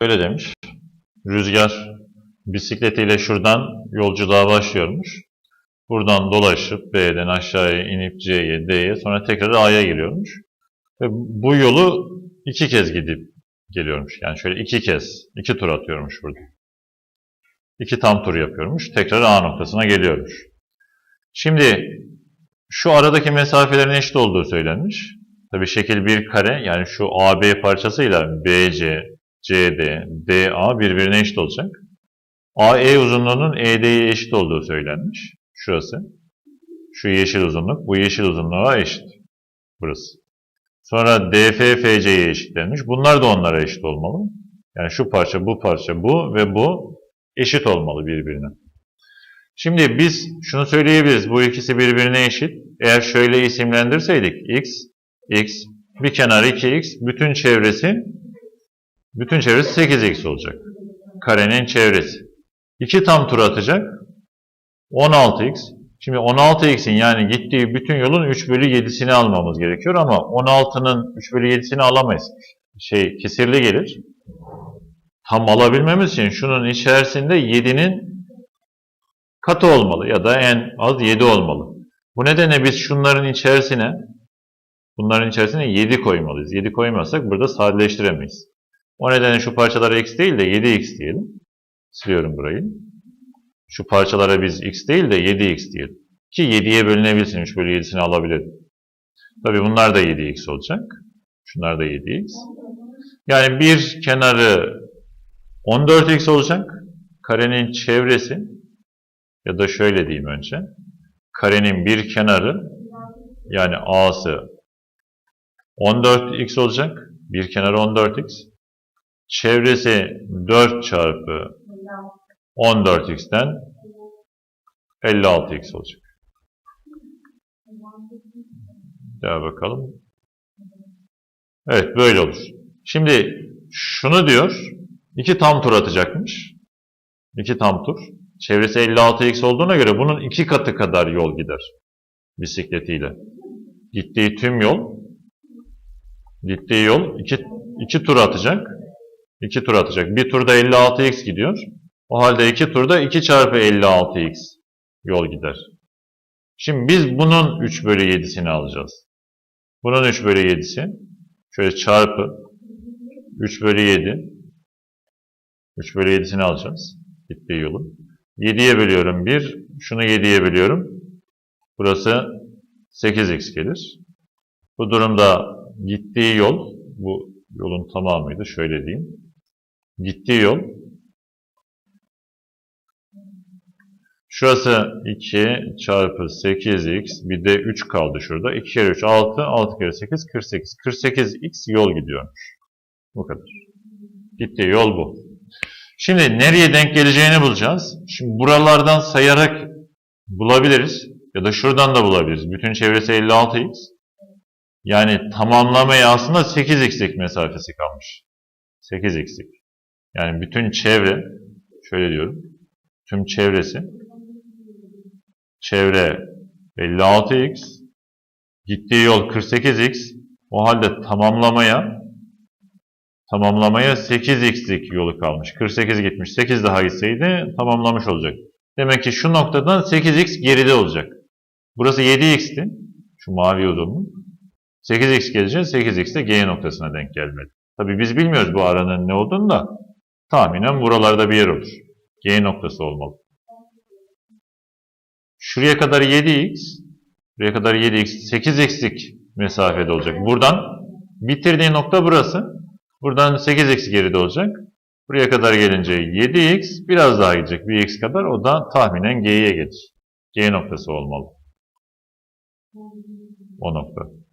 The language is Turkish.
Öyle demiş. Rüzgar bisikletiyle şuradan yolculuğa başlıyormuş. Buradan dolaşıp B'den aşağıya inip C'ye, D'ye sonra tekrar A'ya geliyormuş. Ve bu yolu iki kez gidip geliyormuş. Yani şöyle iki kez, iki tur atıyormuş burada. İki tam tur yapıyormuş. Tekrar A noktasına geliyormuş. Şimdi şu aradaki mesafelerin eşit olduğu söylenmiş. Tabii şekil bir kare yani şu AB parçasıyla BC, CD, DA birbirine eşit olacak. AE uzunluğunun ED'ye eşit olduğu söylenmiş. Şurası. Şu yeşil uzunluk bu yeşil uzunluğa eşit. Burası. Sonra DF FC'ye eşitlenmiş. Bunlar da onlara eşit olmalı. Yani şu parça, bu parça, bu ve bu eşit olmalı birbirine. Şimdi biz şunu söyleyebiliriz. Bu ikisi birbirine eşit. Eğer şöyle isimlendirseydik x, x, bir kenar 2x, bütün çevresi bütün çevresi 8x olacak. Karenin çevresi. 2 tam tur atacak. 16x. Şimdi 16x'in yani gittiği bütün yolun 3 bölü 7'sini almamız gerekiyor ama 16'nın 3 bölü 7'sini alamayız. Şey kesirli gelir. Tam alabilmemiz için şunun içerisinde 7'nin katı olmalı ya da en az 7 olmalı. Bu nedenle biz şunların içerisine bunların içerisine 7 koymalıyız. 7 koymazsak burada sadeleştiremeyiz. O nedenle şu parçalara x değil de 7x diyelim. Siliyorum burayı. Şu parçalara biz x değil de 7x diyelim. Ki 7'ye bölünebilsin. 3 bölü 7'sini alabilirim. Tabi bunlar da 7x olacak. Şunlar da 7x. Yani bir kenarı 14x olacak. Karenin çevresi ya da şöyle diyeyim önce. Karenin bir kenarı yani a'sı 14x olacak. Bir kenarı 14x. Çevresi 4 çarpı 14x'ten 56x olacak. Devam bakalım. Evet böyle olur. Şimdi şunu diyor. iki tam tur atacakmış. İki tam tur. Çevresi 56x olduğuna göre bunun iki katı kadar yol gider. Bisikletiyle. Gittiği tüm yol gittiği yol iki, iki tur atacak. İki tur atacak. Bir turda 56x gidiyor. O halde iki turda 2 çarpı 56x yol gider. Şimdi biz bunun 3 bölü 7'sini alacağız. Bunun 3 bölü 7'si şöyle çarpı 3 bölü 7 3 bölü 7'sini alacağız. Gittiği yolun. 7'ye bölüyorum 1. Şunu 7'ye bölüyorum. Burası 8x gelir. Bu durumda gittiği yol bu yolun tamamıydı. Şöyle diyeyim. Gittiği yol Şurası 2 çarpı 8x bir de 3 kaldı şurada. 2 kere 3 6, 6 kere 8 48. 48x yol gidiyormuş. Bu kadar. Gittiği yol bu. Şimdi nereye denk geleceğini bulacağız. Şimdi buralardan sayarak bulabiliriz. Ya da şuradan da bulabiliriz. Bütün çevresi 56x. Yani tamamlamaya aslında 8x'lik mesafesi kalmış. 8x'lik. Yani bütün çevre, şöyle diyorum. Tüm çevresi çevre 56x, gittiği yol 48x, o halde tamamlamaya tamamlamaya 8x'lik yolu kalmış. 48 gitmiş, 8 daha gitseydi tamamlamış olacak. Demek ki şu noktadan 8x geride olacak. Burası 7x'ti, şu mavi uzunluk. 8x gelince 8x de G noktasına denk gelmedi. Tabi biz bilmiyoruz bu aranın ne olduğunu da tahminen buralarda bir yer olur. G noktası olmalı. Şuraya kadar 7x, buraya kadar 7x, 8x'lik mesafede olacak. Buradan bitirdiği nokta burası. Buradan 8x geride olacak. Buraya kadar gelince 7x, biraz daha gidecek. 1x kadar. O da tahminen G'ye gelir. G noktası olmalı. O nokta.